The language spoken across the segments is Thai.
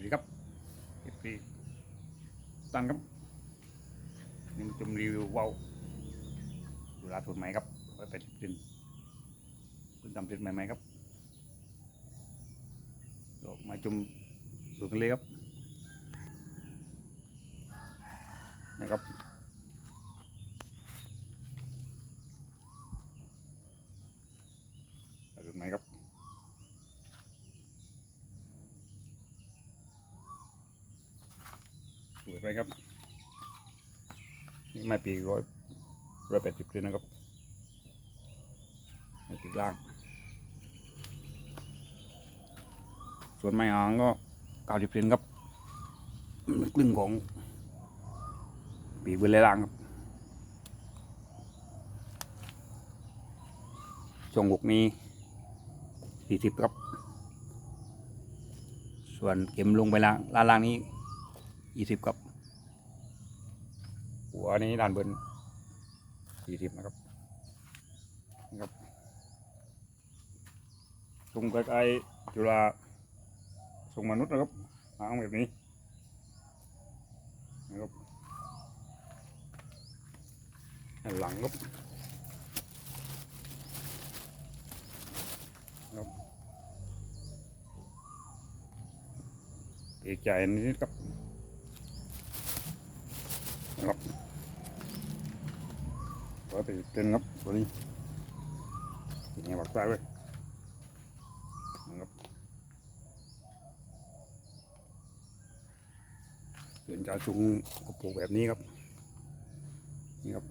วัสดีครับเอฟซีตันครับนี่มาชมรีวิวว่าวดูราสุดใหม่ครับไว้เป็นดินเพิ่งทำเสร็จใหม่ๆครับดอกมาชมสวยกันเลยครับนะครับสูตรใหม่ครับ สวย ไปครับนี่ไม้ปีร้อยร้อยแปดสิบเลยนะครับไม้ปีล่าง ส่วนไม้หางก็เก้าสิบเซนครับครึ่งของ ปีกเบลล่างครับช่วงหกนี้สี่สิบครับ ส่วนเข็มลงไปล่างล่างนี้ ยี่สิบครับ หัวนี้ด้านบนสี่สิบนะครับนะครับทรงใกล้ๆจุฬาทรงมนุษย์นะครับหางแบบนี้นะครับหลังครับครับเอกใจนิดครับ ครับร้อยแปดสิบเซนครับตัวนี้เป็นไงบักใต้เว้ยนะครับส่วนจะสูงก็ปลูกแบบนี้ครับนี่ครับ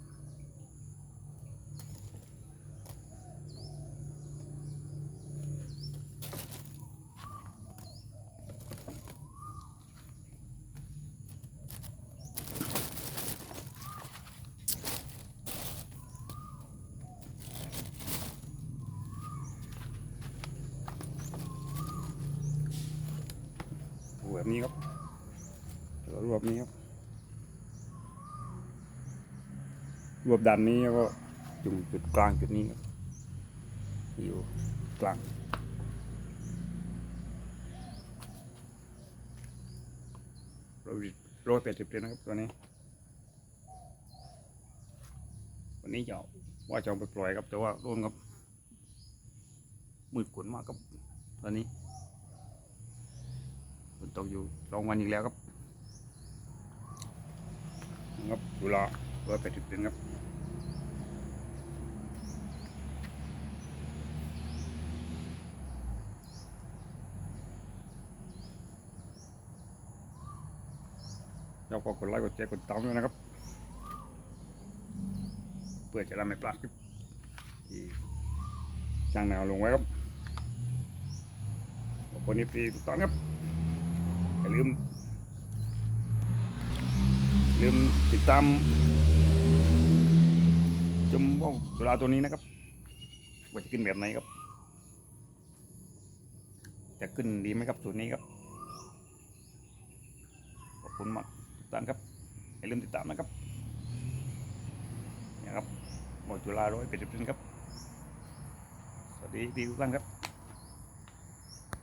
นี้ครับแล้วรวบนี้ครับรวบด้านนี้แล้วก็จุ่มจุดกลางจุดนี้ครับอยู่กลางร้อยแปดสิบเลยนะครับตัวนี้ วันนี้จะเอาว่าจะเอาไปปล่อยครับแต่ว่าร่นครับมืดขุนมากครับตอนนี้ นตกอยู่สองวันอีกแล้วครับครับดูแลร้อยแปดสิบเซนครับแล้วก็กดไลค์กดแชร์กดติดตามด้วยนะครับ เพื่อจะได้ไม่พลาดคลิปที่ช่างแนวลงไว้ครับขอบคุณที่ติดตามครับ ลืม ลืมติดตามชมว่าวสุราตัวนี้นะครับ ว่าจะขึ้นแบบไหนครับ จะขึ้นดีไหมครับสูตรนี้ครับ ขอบคุณมากติดตามครับอย่าลืมติดตามนะครับนี่ยครับหมดจุฬาร้อยเป็นสิบครับ สวัสดีพี่ทุกท่านครับ